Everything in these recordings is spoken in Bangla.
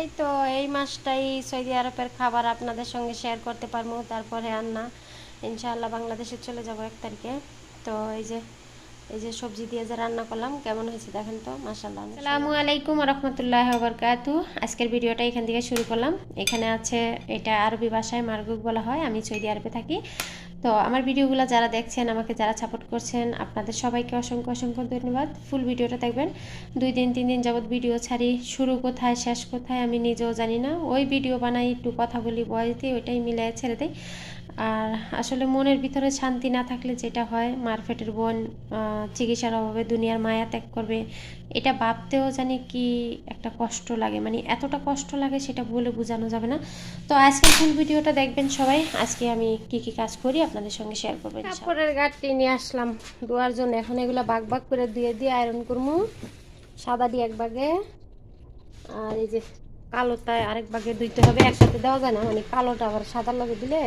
এই তো এই মাসটাই সৌদি আরবের খাবার আপনাদের সঙ্গে শেয়ার করতে পারব, তারপরে রান্না ইনশাআল্লাহ বাংলাদেশে চলে যাব এক তারিখে। তো এই যে এই যে সবজি দিয়ে যে রান্না করলাম, কেমন হয়েছে দেখেন তো? মাসাল্লাহ আসসালামু আলাইকুম রহমতুল্লাহ বরকাতু আজকের ভিডিওটা এখান থেকে শুরু করলাম। এখানে আছে, এটা আরবি ভাষায় মার্গুক বলা হয়, আমি সৌদি আরবে থাকি। তো আমার ভিডিওগুলো যারা দেখছেন, আমাকে যারা সাপোর্ট করছেন, আপনাদের সবাইকে অসংখ্য অসংখ্য ধন্যবাদ। ফুল ভিডিওটা দেখবেন। দুই দিন, তিন দিন যাবৎ ভিডিও ছাড়ি। শুরু কোথায়, শেষ কোথায় আমি নিজেও জানি না। ওই ভিডিও বানাই, একটু কথা বলি, বয়স দিয়ে ওইটাই মিলে ছেড়ে দেয় আর আসলে মনের ভিতরে শান্তি না থাকলে যেটা হয়, মারফেটের বোন চিকিৎসার অভাবে দুনিয়ার মায়া ত্যাগ করবে, এটা ভাবতেও জানি কি একটা কষ্ট লাগে। মানে এতটা কষ্ট লাগে সেটা বলে বোঝানো যাবে না। তো আজকের ফুল ভিডিওটা দেখবেন সবাই। আজকে আমি কি কি কাজ করি আপনাদের সঙ্গে শেয়ার করব কাপড়ের গাঠটি নিয়ে আসলাম। ধোয়ার জন্য এখন এগুলো বাগ বাগ করে দিয়ে দিয়ে আয়রন করব। সাদা দিয়ে এক বাগে আর এই যে কালোটায় আরেক বাগে ধুইতে হবে। একসাথে দেওয়া যায় না। মানে কালোটা আবার সাদার লগে দিলে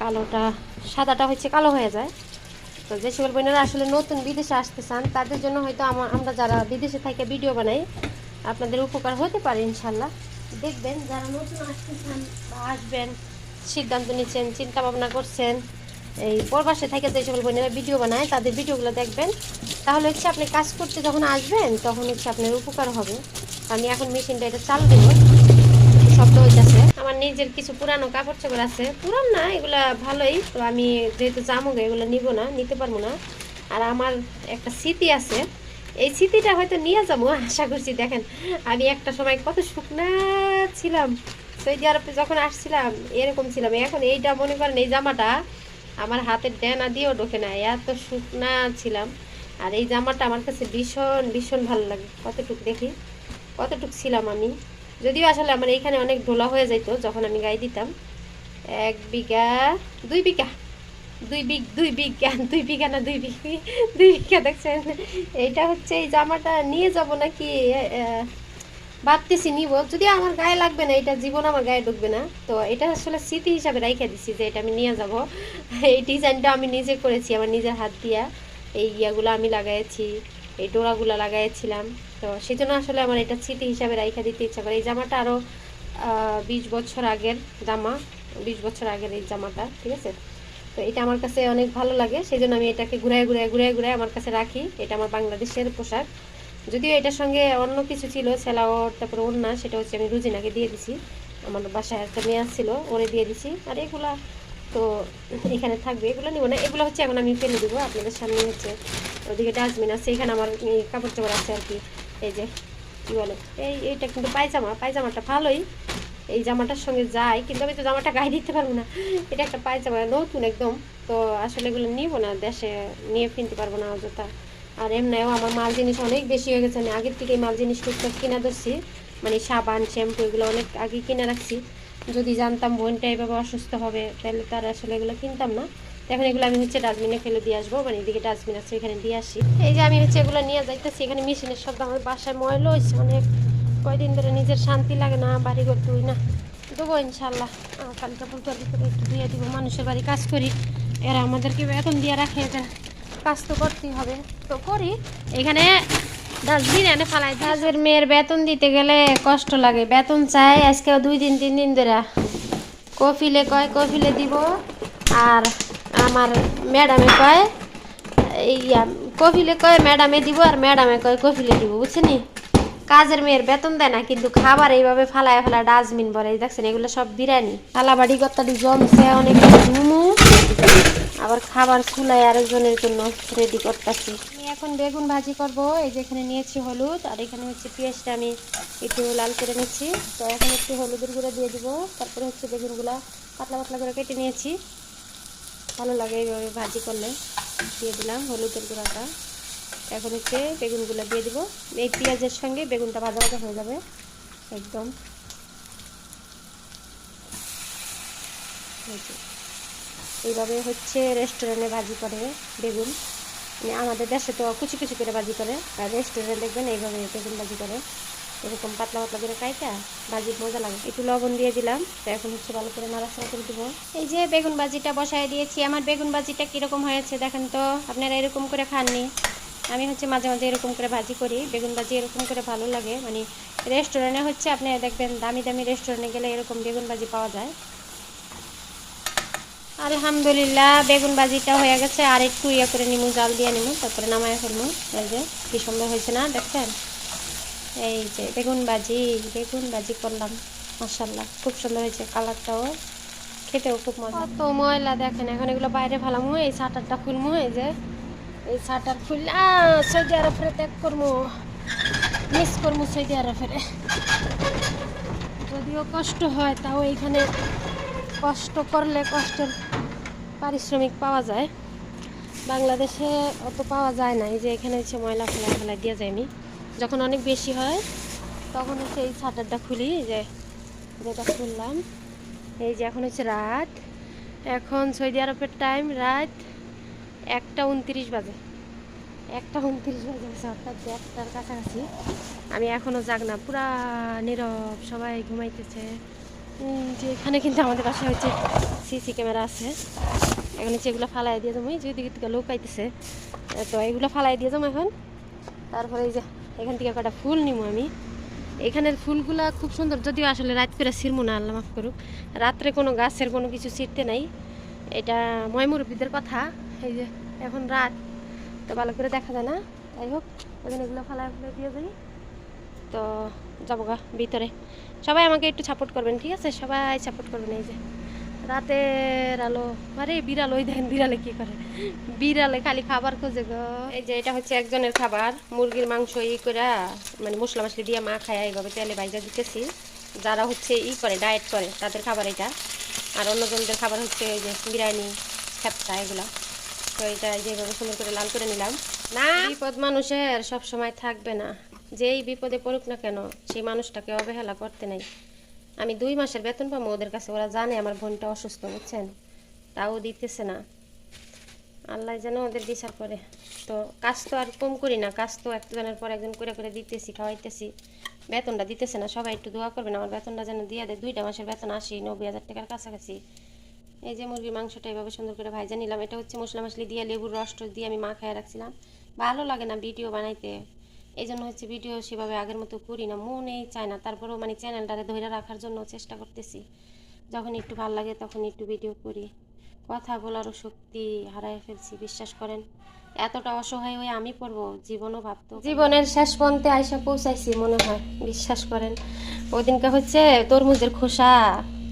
কালোটা, সাদাটা হচ্ছে কালো হয়ে যায়। তো যে সকল বোনেরা আসলে নতুন বিদেশে আসতে চান, তাদের জন্য হয়তো আমার আমরা যারা বিদেশে থেকে ভিডিও বানাই, আপনাদের উপকার হতে পারে ইনশাল্লাহ। দেখবেন যারা নতুন আসতে চান বা আসবেন, সিদ্ধান্ত নিচ্ছেন, চিন্তা ভাবনা করছেন, এই পরবাসে থেকে যে সকল বোনেরা ভিডিও বানায়, তাদের ভিডিওগুলো দেখবেন। তাহলে হচ্ছে আপনি কাজ করতে যখন আসবেন, তখন হচ্ছে আপনার উপকার হবে। আমি এখন মেশিনটা এটা চালু দেবো শব্দ হইতেছে। আমার নিজের কিছু পুরানো কাপড় চোপড় আছে। পুরান না, এগুলা ভালোই। তো আমি যেহেতু জামুগে, এগুলো নিব না, নিতে পারব না। আর আমার একটা স্মৃতি আছে। এই স্মৃতিটা হয়তো নিয়ে যাব, আশা করছি। দেখেন, আমি একটা সময় কত শুকনা ছিলাম। সৌদি আরবে যখন আসছিলাম, এরকম ছিলাম। এখন এইটা মনে করেন, এই জামাটা আমার হাতের ডেনা দিয়েও ঢোকে না। এত শুকনা ছিলাম। আর এই জামাটা আমার কাছে ভীষণ ভীষণ ভালো লাগে। কতটুকু দেখি? কতটুকু ছিলাম আমি? যদিও আসলে আমার এইখানে অনেক ঢোলা হয়ে যেত যখন আমি গায়ে দিতাম। এক বিঘা, দুই বিঘা। দুই বিঘ, দুই বিঘা দুই বিঘা না দুই বিঘা দুই বিঘা দেখছেন? এইটা হচ্ছে এই জামাটা নিয়ে যাব নাকি ভাবতেছি নিব। যদি আমার গায়ে লাগবে না, এটা জীবন আমার গায়ে ঢুকবে না। তো এটা আসলে স্মৃতি হিসাবে রাইখে দিছি যে এটা আমি নিয়ে যাব। এই ডিজাইনটা আমি নিজে করেছি, আমার নিজের হাত দিয়া। এই ইয়াগুলো আমি লাগাইছি। এই ডোরাগুলো লাগাইছিলাম। তো সেই জন্য আসলে আমার এটা স্মৃতি হিসাবে রাইখা দিতে ইচ্ছা করে। এই জামাটা আরও বিশ বছর আগের জামা, বিশ বছর আগের এই জামাটা, ঠিক আছে? তো এটা আমার কাছে অনেক ভালো লাগে সেই জন্য আমি এটাকে ঘুরায় ঘুরায় ঘুরায় ঘুরায় আমার কাছে রাখি। এটা আমার বাংলাদেশের পোশাক। যদিও এটার সঙ্গে অন্য কিছু ছিল সেলাওয়ার তারপরে ওড়না, সেটা হচ্ছে আমি রুজিনাকে দিয়ে দিছি। আমার বাসায় একটা মেয়ে ছিল ওরে দিয়ে দিছি। আর এগুলা তো এখানে থাকবে। এগুলো নিব না। এগুলো হচ্ছে এখন আমি ফেলে দেবো। আপনাদের সামনে হচ্ছে ওদিকে ডাস্টবিন আছে, এখানে আমার কাপড় চাপড় আছে আর কি। এই যে, কী বলে? এই, এইটা কিন্তু পায়জামা। পায়জামাটা ভালোই। এই জামাটার সঙ্গে যায়, কিন্তু আমি তো জামাটা গায়ে দিতে পারব না। এটা একটা পায়জামা, নতুন একদম। তো আসলে এগুলো নিব না, দেশে নিয়ে ফিনতে পারব না অযথা। আর এমনিও আমার মাল জিনিস অনেক বেশি হয়ে গেছে। আমি আগের থেকেই মাল জিনিস টুকটাক কিনা ধরছি। মানে সাবান, শ্যাম্পু, এগুলো অনেক আগে কিনে রাখছি। যদি জানতাম বোনটা এভাবে অসুস্থ হবে, তাহলে তার আসলে এগুলো কিনতাম না। এখন এগুলো আমি হচ্ছে ডাস্টবিনে ফেলে দিয়ে আসব মানে এদিকে ডাস্টবিন আছে, এখানে দিয়ে আসি। এই যে আমি হচ্ছে এগুলো নিয়ে যাইতেছি, এখানে মেশিনের শব্দ আমার বাসায় ময়লা হয়েছে অনেক কয়দিন ধরে নিজের শান্তি লাগে না, বাড়ি করতে হই না। দেবো ইনশাল্লাহ। কাল কাপড় তোর ভিতরে একটু দিয়ে দিব, মানুষের বাড়ি কাজ করি। এরা আমাদেরকে বেতন দিয়ে রাখে কাজ তো করতেই হবে। তো করি, এখানে ডাস্টবিন এনে ফালাই কাজের মেয়ের বেতন দিতে গেলে কষ্ট লাগে। বেতন চাই আজকে দুই দিন তিন দিন ধরে। কফিলে কয় কফিলে দিব। আর আমার ম্যাডামে কয় ইয়া, কফিলে কয় ম্যাডামে দিব আর ম্যাডামে কয় কফিলে দিব বুঝছেনি কাজের মেয়ের বেতন দেয় না কিন্তু খাবার এইভাবে ফালায় ফেলা ডাস্টবিন বলে দেখছেন এগুলো সব বিরিয়ানি। থালা বাড়ি কত্তাটি জমছে অনেক ঘুমু আবার খাবার চুলায় আরেকজনের জন্য রেডি করতেছি। আমি এখন বেগুন ভাজি করব, এই যে এখানে নিয়েছি হলুদ, আর এখানে হচ্ছে পেঁয়াজটা আমি একটু লাল করে নিচ্ছি। তো এখন একটু হলুদের গুঁড়ো দিয়ে দিব, তারপরে হচ্ছে বেগুনগুলা পাতলা পাতলা করে কেটে নিয়েছি। ভালো লাগে এইভাবে ভাজি করলে। দিয়ে দিলাম হলুদের গুঁড়াটা। এখন হচ্ছে বেগুনগুলো দিয়ে দিব। এই পেঁয়াজের সঙ্গে বেগুনটা ভাজা ভাজা হয়ে যাবে, একদম। যে। এইভাবে হচ্ছে রেস্টুরেন্টে ভাজি করে বেগুন। মানে আমাদের দেশে তো কুচি কুচি করে ভাজি করে। আর রেস্টুরেন্টে দেখবেন এইভাবে বেগুন ভাজি করে। এরকম পাতলা পাতলা করে কাইটা ভাজি মজা লাগে। একটু লবণ দিয়ে দিলাম, তো এখন হচ্ছে ভালো করে নাড়াচাড়া করে দেবো। এই যে বেগুন ভাজিটা বসায় দিয়েছি, আমার বেগুন ভাজিটা কীরকম হয়েছে দেখেন তো, আপনারা এরকম করে খাননি। আমি হচ্ছে মাঝে মাঝে এরকম করে ভাজি করি, বেগুন ভাজি এরকম করে ভালো লাগে। মানে রেস্টুরেন্টে হচ্ছে আপনি দেখবেন দামি দামি রেস্টুরেন্টে গেলে এরকম বেগুন ভাজি পাওয়া যায়। আলহামদুলিল্লাহ, বেগুন ভাজিটা হয়ে গেছে, আর একটু ইয়ে করে নিমু, জাল দিয়ে নিমু, তারপরে নামায় ফেলব। এই যে, কি সুন্দর হয়েছে না, দেখছেন? এই যে, বেগুন ভাজি বেগুন ভাজি করলাম মাসাল্লাহ খুব সুন্দর হয়েছে কালারটাও, খেতেও খুব মজা। তো ময়লা, দেখেন, এখন এগুলো বাইরে ফেলামু, এই শাটারটা খুলমু, এই যে, এই শাটার খুললা, সৌদি আরবের ত্যাগ করব মিস করব সৌদি আরবের যদিও কষ্ট হয়, তাও এইখানে কষ্ট করলে কষ্টের পারিশ্রমিক পাওয়া যায়। বাংলাদেশে অত পাওয়া যায় না এই যে এখানে হচ্ছে ময়লা ফেলা ফেলা দিয়ে যায় আমি যখন অনেক বেশি হয়, তখন হচ্ছে এই শাটারটা খুলি যে যেটা খুললাম। এই যে এখন হচ্ছে রাত। এখন সৌদি আরবের টাইম রাত একটা উনত্রিশ বাজে। একটা উনত্রিশ বাজে অর্থাৎ দেড়টার কাছাকাছি। আমি এখনও জাগ না পুরা নীরব, সবাই ঘুমাইতেছে। যে এখানে কিন্তু আমাদের পাশে হচ্ছে সিসি ক্যামেরা আছে। এখন হচ্ছে এগুলো ফালাই দিয়ে যাব, এই যে ওইদিকে থেকে লোক আইতেছে। তো এগুলো ফালাই দিয়ে যাব এখন। তারপরে এই যে এখান থেকে কটা ফুল নিবো আমি। এখানের ফুলগুলা খুব সুন্দর, যদিও আসলে রাত করে ছিড়মো না, আল্লাহ মাফ করুক। রাত্রে কোনো গাছের কোনো কিছু ছিঁড়তে নাই। এটা ময়মুরব্বীদের কথা। এই যে এখন রাত, তো ভালো করে দেখা যায় না। যাই হোক এখানে এগুলো ফালাই ফালাই দিয়ে যাই। তো যাব গা ভিতরে। সবাই আমাকে একটু সাপোর্ট করবেন, ঠিক আছে? সবাই সাপোর্ট করবেন এই যে। রাতের আলো। আরে, বিড়াল, ওই দেখেন বিড়ালে কি করে? বিড়ালে খালি খাবার খোঁজে গো। এই যে, এটা হচ্ছে একজনের খাবার। মুরগির মাংস ই করে মানে মশলা মশলি দিয়ে মা খায় এইভাবে তেলে বাইজা দিতেছি। যারা হচ্ছে ই করে ডায়েট করে, তাদের খাবার এটা। আর অন্যজনদের খাবার হচ্ছে এই যে বিরিয়ানি খেপটা এগুলা। তো এটা যেভাবে সুন্দর করে লাল করে নিলাম। না! বিপদ মানুষের সব সময় থাকবে না। যেই বিপদে পড়ুক না কেন, সেই মানুষটাকে অবহেলা করতে নাই। আমি দুই মাসের বেতন পাবো ওদের কাছে, ওরা জানে আমার বোনটা অসুস্থ, বুঝছেন? তাও দিতেছে না। আল্লাহ যেন ওদের বিচার করে। তো কাজ তো আর কম করি না, কাজ তো একজনের পর একজন করে করে দিতেছি, খাওয়াইতেছি। বেতনটা দিতেছে না, সবাই একটু দোয়া করবেন, আমার বেতনটা যেন দিয়ে দেয়। দুইটা মাসের বেতন আসি নব্বই হাজার টাকার কাছাকাছি। এই যে মুরগির মাংসটা এভাবে সুন্দর করে ভাইজা নিলাম, এটা হচ্ছে মশলা মশলি দিয়ে লেবুর রস দিয়ে আমি মা খাইয়ে রাখছিলাম। ভালো লাগে না ভিডিও বানাইতে। এই জন্য হচ্ছে ভিডিও সেভাবে আগের মতো করি না। মনেই চায় না। তারপরেও মানে চ্যানেলটারে ধরে রাখার জন্য চেষ্টা করতেছি। যখন একটু ভালো লাগে তখন একটু ভিডিও করি। কথা বলারও শক্তি হারাই ফেলছি, বিশ্বাস করেন। এতটা অসহায় হয়ে আমি পড়ব, জীবনও ভাবতো। জীবনের শেষ পন্থে আইসা পৌঁছাইছি মনে হয়, বিশ্বাস করেন। ওই দিনকে হচ্ছে তরমুজের খোসা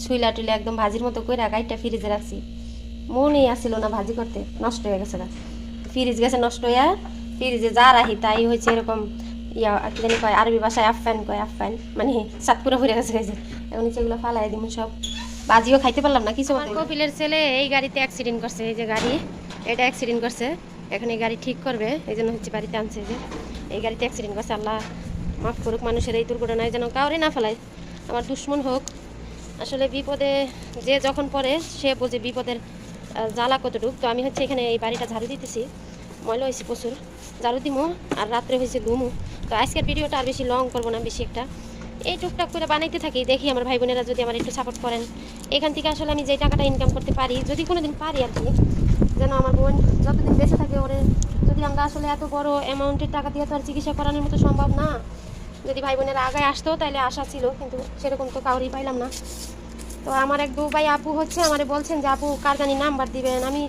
ছুইলা টুইলা একদম ভাজির মতো করে গাইটা ফ্রিজে রাখছি। মনেই আসছিল না ভাজি করতে, নষ্ট হয়ে গেছে ফ্রিজ গেছে, নষ্ট হইয়া ফ্রিজে যা রাহি, তাই হয়েছে এরকম। ইয়া কি জানি কয়, আরবি ভাষায় আফফান কয়, আফফান। মানে সাত পুরো ফুরে গেছে গেছে এখন এগুলো ফালাই দিব সব। বাজিও খাইতে পারলাম না, কিছু কপিলের ছেলে এই গাড়িতে অ্যাক্সিডেন্ট করছে, এই যে গাড়ি, এটা অ্যাক্সিডেন্ট করছে। এখন এই গাড়ি ঠিক করবে, এই জন্য হচ্ছে বাড়িতে আনছে যে। এই গাড়িতে অ্যাক্সিডেন্ট করছে, আল্লাহ মাফ করুক, মানুষের এই দুর্ঘটনায় যেন কাউরে না ফেলায়। আমার দুশ্মন হোক, আসলে বিপদে যে যখন পড়ে, সে বোঝে বিপদের জ্বালা কতটুক। তো আমি হচ্ছে এখানে এই বাড়িটা ঝাড়ু দিতেছি। ময়লা হয়েছে প্রচুর ঝাড়ু দিমো আর রাত্রে হয়েছে ঘুমু। তো আজকের ভিডিওটা আর বেশি লং করব না বেশি একটা। এই টুকটাক করে বানাইতে থাকি, দেখি আমার ভাই বোনেরা যদি আমার একটু সাপোর্ট করেন এখান থেকে আসলে আমি যে টাকাটা ইনকাম করতে পারি, যদি কোনো দিন পারি আর কি, যেন আমার বোন যতদিন বেঁচে থাকে ওরে, যদি আমরা আসলে এত বড় অ্যামাউন্টের টাকা দিয়ে তো আর চিকিৎসা করানোর মতো সম্ভব না। যদি ভাই বোনেরা আগায় আসতো তাহলে আশা ছিল, কিন্তু সেরকম তো কাউরই পাইলাম না। তো আমার এক দু ভাই আপু হচ্ছে, আমার বলছেন যে, আপু, কার জানি নাম্বার দিবেন? আমি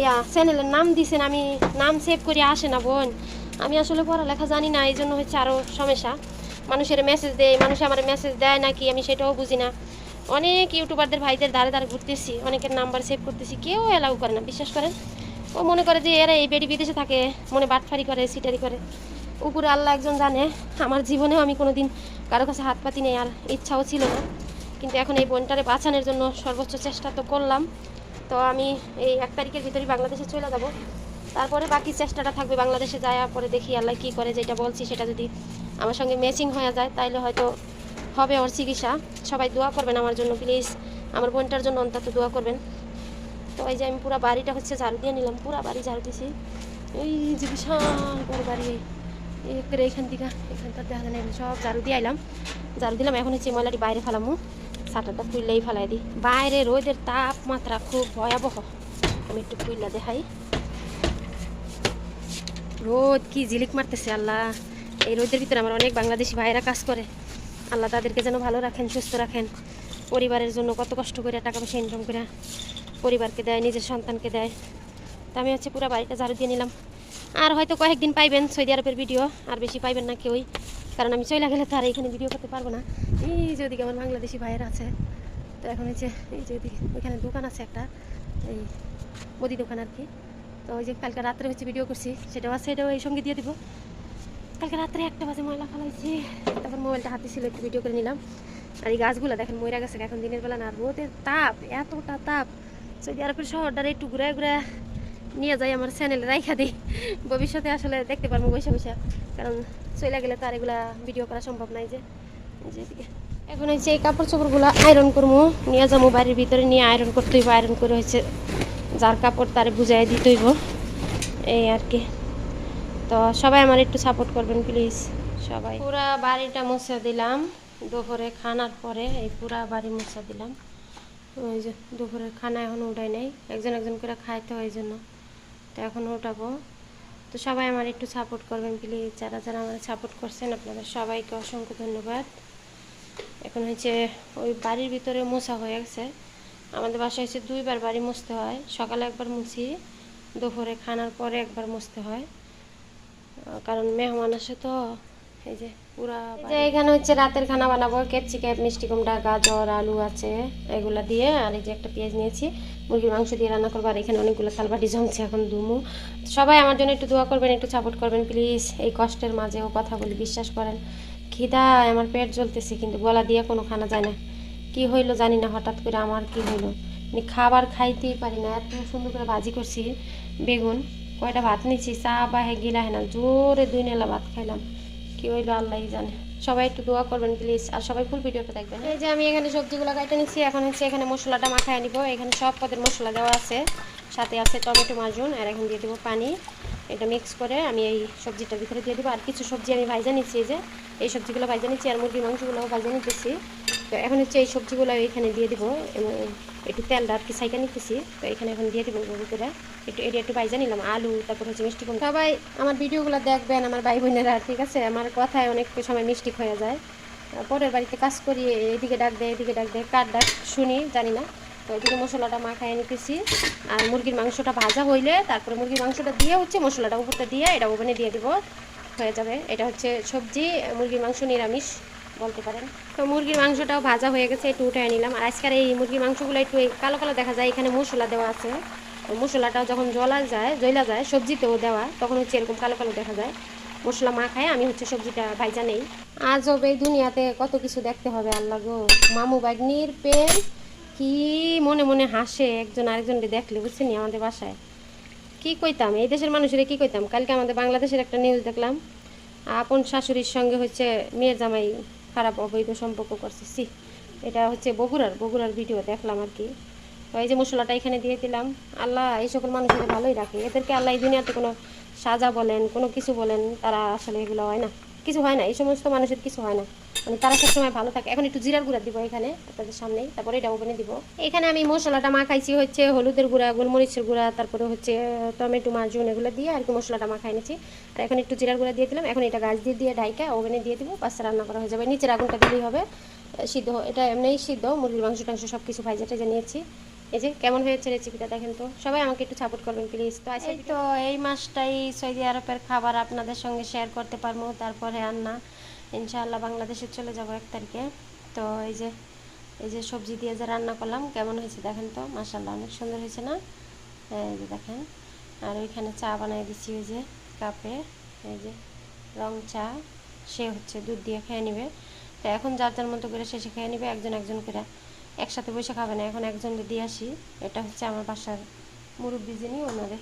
ইয়া চ্যানেলের নাম দিছেন, আমি নাম সেভ করে, আসে না বোন। আমি আসলে পড়ালেখা জানি না এই জন্য হচ্ছে আরও সমস্যা। মানুষের মেসেজ দেয়, মানুষ আমার মেসেজ দেয় নাকি, আমি সেটাও বুঝি না। অনেক ইউটিউবারদের ভাইদের ধারে ধারে ঘুরতেছি, অনেকের নাম্বার সেভ করতেছি, কেউ অ্যালাউ করে না, বিশ্বাস করেন? ও মনে করে যে এরা এই বেডি বিদেশে থাকে, মনে বাটফারি করে, সিটারি করে। উপরে আল্লাহ একজন জানে, আমার জীবনেও আমি কোনো দিন কারও কাছে হাত পাতি নেই, আর ইচ্ছাও ছিল না। কিন্তু এখন এই বোনটারে বাঁচানোর জন্য সর্বোচ্চ চেষ্টা তো করলাম। তো আমি এই এক তারিখের ভিতরেই বাংলাদেশে চলে যাব। তারপরে বাকি চেষ্টাটা থাকবে বাংলাদেশে যাওয়ার পরে দেখি আল্লাহ কী করে যেটা বলছি সেটা যদি আমার সঙ্গে ম্যাচিং হয়ে যায় তাইলে হয়তো হবে ওর চিকিৎসা। সবাই দোয়া করবেন আমার জন্য প্লিজ আমার বোনটার জন্য অন্তত দোয়া করবেন। তো এই যে আমি পুরো বাড়িটা হচ্ছে ঝাড়ু দিয়ে নিলাম পুরো বাড়ি ঝাড়ু দিছি। এই যে বিশাল বড় বাড়ি এখান থেকে এখানটা দেখা যায় না, সব ঝাড়ু দিয়ে আইলাম। ঝাড়ু দিলাম এখন হচ্ছে ময়লাটি বাইরে ফেলামু। সাটারটা খুললেই ফেলাই দিই বাইরে রোদের তাপমাত্রা খুব ভয়াবহ আমি একটু খুললা দেখাই। রোদ কি ঝিলিক মারতেছে আল্লাহ। এই রোদের ভিতরে আমার অনেক বাংলাদেশি ভাইয়েরা কাজ করে আল্লাহ তাদেরকে যেন ভালো রাখেন, সুস্থ রাখেন। পরিবারের জন্য কত কষ্ট করে টাকা পয়সা ইনকাম করে পরিবারকে দেয়, নিজের সন্তানকে দেয়। তা আমি হচ্ছে পুরো বাড়িটা ঝাড়ু দিয়ে নিলাম। আর হয়তো কয়েকদিন পাইবেন সৌদি আরবের ভিডিও আর বেশি পাইবেন না কেউই। কারণ আমি চলে গেলে তো আর এখানে ভিডিও করতে পারব না। এই যে ওদিকে আমার বাংলাদেশি ভাইয়ের আছে, তো এখন হচ্ছে এই যে ওদিকে, ওইখানে দোকান আছে একটা, এই মুদি দোকান আর কি। তো ওই যে কালকে রাত্রে হচ্ছে ভিডিও করছি, সেটাও আছে, এটাও এই সঙ্গে দিয়ে দিব। কালকে রাত্রে একটা বাজে ময়লা ফেলাইছি, তারপর মোবাইলটা হাতে ছিল, একটু ভিডিও করে নিলাম। আর এই গাছগুলো দেখেন ময়রা গেছে এখন দিনের বেলা না, রোদের তাপ, এতটা তাপ। সৌদি আরবের শহরটারে একটু ঘুরে ঘুরে নিয়ে যাই আমার চ্যানেলে রাইখা দিই। ভবিষ্যতে আসলে দেখতে পারব বৈশা বৈশা, কারণ চলে গেলে তো আর এগুলা ভিডিও করা সম্ভব নাই যে। এখন হচ্ছে এই কাপড় চোপড়গুলো আয়রন করব নিয়ে যাব বাড়ির ভিতরে, নিয়ে আয়রন করতে হইব আয়রন করে হচ্ছে যার কাপড় তারে বুঝাই দিতে হইব। এই আর কি। তো সবাই আমার একটু সাপোর্ট করবেন প্লিজ সবাই। পুরা বাড়িটা মুছে দিলাম, দুপুরে খানার পরে এই পুরা বাড়ি মুছে দিলাম। ওই যে দুপুরের খানা এখন উঠাই নাই, একজন একজন করে খাইতে হয় জন্য। তো এখন উঠাবো। তো সবাই আমার একটু সাপোর্ট করবেন প্লিজ যারা যারা আমার সাপোর্ট করছেন আপনাদের সবাইকে অসংখ্য ধন্যবাদ। এখন হচ্ছে ওই বাড়ির ভিতরে মোছা হয়ে গেছে। আমাদের বাসায় হচ্ছে দুইবার বাড়ি মুছতে হয়। সকালে একবার মুছি দুপুরে খানার পরে একবার মুছতে হয়। কারণ মেহমান আসে তো এই যে পুরা যে এখানে হচ্ছে রাতের খানা বানাবো কেপসি ক্যাপ মিষ্টি কুমড়া গাজর আলু আছে এগুলা দিয়ে আর এই যে একটা পেঁয়াজ নিয়েছি। মুরগির মাংস দিয়ে রান্না করব, আর এখানে অনেকগুলো থালবাটি জমছে, এখন দুমু। সবাই আমার জন্য একটু দোয়া করবেন, একটু সাপোর্ট করবেন প্লিজ এই কষ্টের মাঝেও কথা বলি, বিশ্বাস করেন। খিদায় আমার পেট জ্বলতেছে, কিন্তু গলা দিয়ে কোনো খানা যায় না। কি হইল জানি না, হঠাৎ করে আমার কি হইল? মানে খাবার খাইতেই পারি না, এত সুন্দর করে ভাজি করছি। বেগুন, কয়টা ভাত নিচ্ছি চা বা হে গিলা না, জোরে দুই নেলা ভাত খাইলাম। কি হইল আল্লাহই জানে। সবাই একটু দোয়া করবেন প্লিজ আর সবাই ফুল ভিডিওটা দেখবেন। এই যে আমি এখানে সবজিগুলো কাটে নিচ্ছি এখন হচ্ছে এখানে মশলাটা মাখায় নিব। এখানে সব পদের মশলা দেওয়া আছে, সাথে আছে টমেটো মাজুন আর এখন দিয়ে দেবো পানি। এটা মিক্স করে আমি এই সবজিটার ভিতরে দিয়ে দেবো। আর কিছু সবজি আমি ভাইজা নিচ্ছি যে, এই সবজিগুলো ভাইজা নিচ্ছি আর মুরগির মাংসগুলোও ভাইজা নিতেছি। তো এখন হচ্ছে এই সবজিগুলো এখানে দিয়ে দেবো একটু তেলটা আর কি সাইকা নিতেছি। তো এখানে এখন দিয়ে দিব ভিতরে একটু এটি একটু ভাইজা নিলাম, আলু, তারপর হচ্ছে মিষ্টি কুমড়া। সবাই আমার ভিডিওগুলো দেখবেন, আমার ভাই বোনেরা ঠিক আছে? আমার কথায় অনেক সময় মিষ্টি হয়ে যায়। পরের বাড়িতে কাজ করি, এদিকে ডাক দেয়, এদিকে ডাক দেয়, কার ডাক শুনি জানি না। তো এদিকে মশলাটা মাখায় নিতেছি। আর মুরগির মাংসটা ভাজা হইলে তারপরে মুরগির মাংসটা দিয়ে হচ্ছে মশলাটা উপরটা দিয়ে এটা ওভেনে দিয়ে দিব। হয়ে যাবে। এটা হচ্ছে সবজি, মুরগির মাংস নিরামিষ বলতে পারেন। তো মুরগির মাংসটাও ভাজা হয়ে গেছে, একটু উঠে নিলাম। আর আজকের এই মুরগির মাংসগুলো একটু কালো কালো দেখা যায়, এখানে মশলা দেওয়া আছে। মশলাটাও যখন জ্বলা যায় জ্বলা যায়, সবজিতেও দেওয়া, তখন হচ্ছে এরকম কালো কালো দেখা যায়। মশলা মাখায়, আমি হচ্ছে সবজিটা ভাইজা নেই। আজব এই দুনিয়াতে কত কিছু দেখতে হবে, আল্লাহ গো। মামু বাগনির পেন কি মনে মনে হাসে একজন আরেকজনকে দেখলে, বুঝছেন আমাদের বাসায়। কি কইতাম? এই দেশের মানুষের কি কইতাম? কালকে আমাদের বাংলাদেশের একটা নিউজ দেখলাম। আপন শাশুড়ির সঙ্গে হচ্ছে মেয়ের জামাই খারাপ অবৈধ সম্পর্ক করছে। সি এটা হচ্ছে বগুড়ার বগুড়ার ভিডিও দেখলাম আর কি। এই যে মশলাটা এখানে দিয়ে দিলাম। আল্লাহ, এই সকল মানুষের ভালোই রাখে। এদেরকে আল্লাহ এই দুনিয়াতে কোনো সাজা বলেন, কোনো কিছু বলেন, তারা আসলে এগুলো হয় না। কিছু হয় না, এই সমস্ত মানুষের কিছু হয় না। মানে তারা সবসময় ভালো থাকে। এখন একটু জিরার গুঁড়া দিব এখানে আপনাদের সামনেই। তারপরে এটা ওভেনে দিব। এখানে আমি মশলাটা মাখাইছি হচ্ছে হলুদের গুঁড়া গোলমরিচের গুঁড়া তারপরে হচ্ছে টমেটো মাজন এগুলো দিয়ে আর কি মশলাটা মাখাই নিয়েছি আর এখন একটু জিরার গুঁড়া দিয়ে দিলাম। এখন এটা গাছ দিয়ে দিয়ে ঢাইকা ওভেনে দিয়ে দিব। পাঁচটা রান্না করা হয়ে যাবে। নিচের আগুনটা দিলেই হবে। সিদ্ধ এটা এমনিই সিদ্ধ। মুরগির মাংস টাংস সব কিছু ভাইজা টাইজা নিয়েছি। এই যে কেমন হয়েছে রেসিপিটা দেখেন তো? সবাই আমাকে একটু সাপোর্ট করবেন প্লিজ তো এই তো এই মাসটাই সৌদি আরবের খাবার আপনাদের সঙ্গে শেয়ার করতে পারব। তারপরে রান্না ইনশাআল্লাহ বাংলাদেশে চলে যাব এক তারিখে। তো এই যে এই যে সবজি দিয়ে যে রান্না করলাম, কেমন হয়েছে দেখেন তো? মাসাল্লাহ অনেক সুন্দর হয়েছে না? এই যে দেখেন, আর ওইখানে চা বানিয়ে দিচ্ছি ওই যে কাপে, এই যে রং চা, সে হচ্ছে দুধ দিয়ে খেয়ে নেবে। তো এখন যার যার মতো করে শেষে খেয়ে নেবে, একজন একজন করে। একসাথে বসে খাবে না, এখন একজনকে দিয়ে আসি। এটা হচ্ছে আমার বাসার মুরব্বী যিনি, ওনারে